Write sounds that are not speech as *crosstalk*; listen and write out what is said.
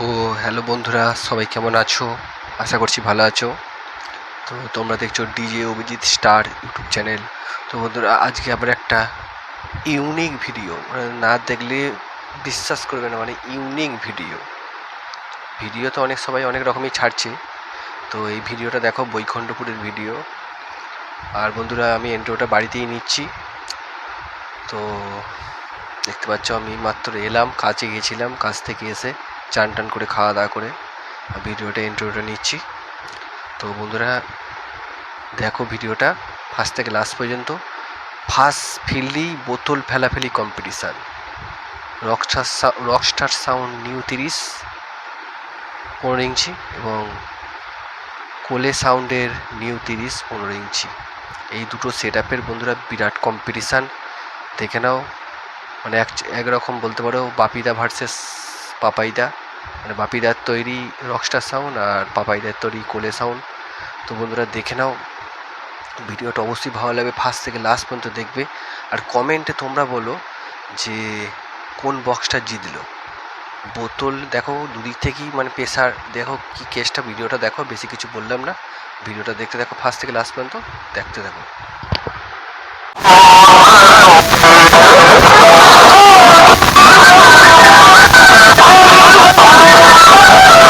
তো হ্যালো বন্ধুরা, সবাই কেমন আছো? আশা করছি ভালো আছো। তো তোমরা দেখছ DJ Abhijit star YouTube channel. তো বন্ধুরা, আজকে আবার একটা ইউনিক ভিডিও মানে না দেখলে বিশ্বাস করবে না মানে ইউনিক ভিডিও ভিডিও তো অনেক, সবাই অনেক রকমই ছাড়ছে। তো এই ভিডিওটা দেখো, বৈকুণ্ঠপুরের ভিডিও আর বন্ধুরা, আমি এন্ট্রোটা বাড়িতেই নিচ্ছি। তো দেখতে পাচ্ছ, আমি মাত্র এলাম, কাজে গেছিলাম, কাজ থেকে এসে। চান টান করে খাওয়া দাওয়া করে ভিডিওটা ইন্টারভিউটা নিচ্ছি। তো বন্ধুরা, দেখো ভিডিওটা ফার্স্ট থেকে লাস্ট পর্যন্ত। ফার্স্ট ফিল্ডি বোতল ফেলাফেলি competition rockstar rockstar sound new তিরিশ, পনেরো ইঞ্চি এবং কোলে সাউন্ডের নিউ তিরিশ, পনেরো ইঞ্চি। এই দুটো সেট আপের বন্ধুরা বিরাট কম্পিটিশান দেখে নাও মানে এক একরকম বলতে পারো, বাপিদা ভার্সেস পাপাইদা মানে বাপিদার তৈরি রকস্টার সাউন্ড আর পাপাইদার তৈরি কোলে সাউন্ড তো বন্ধুরা, দেখে নাও, ভিডিওটা অবশ্যই ভালো লাগবে ফার্স্ট থেকে লাস্ট পর্যন্ত দেখবে। আর কমেন্টে তোমরা বলো যে, কোন বক্সটা জিতলো? বোতল দেখো, দুদিক থেকেই মানে প্রেশার দেখো কি কেসটা ভিডিওটা দেখো, বেশি কিছু বললাম না। ভিডিওটা দেখতে দেখো ফার্স্ট থেকে লাস্ট পর্যন্ত দেখতে দেখো Yeah! *laughs*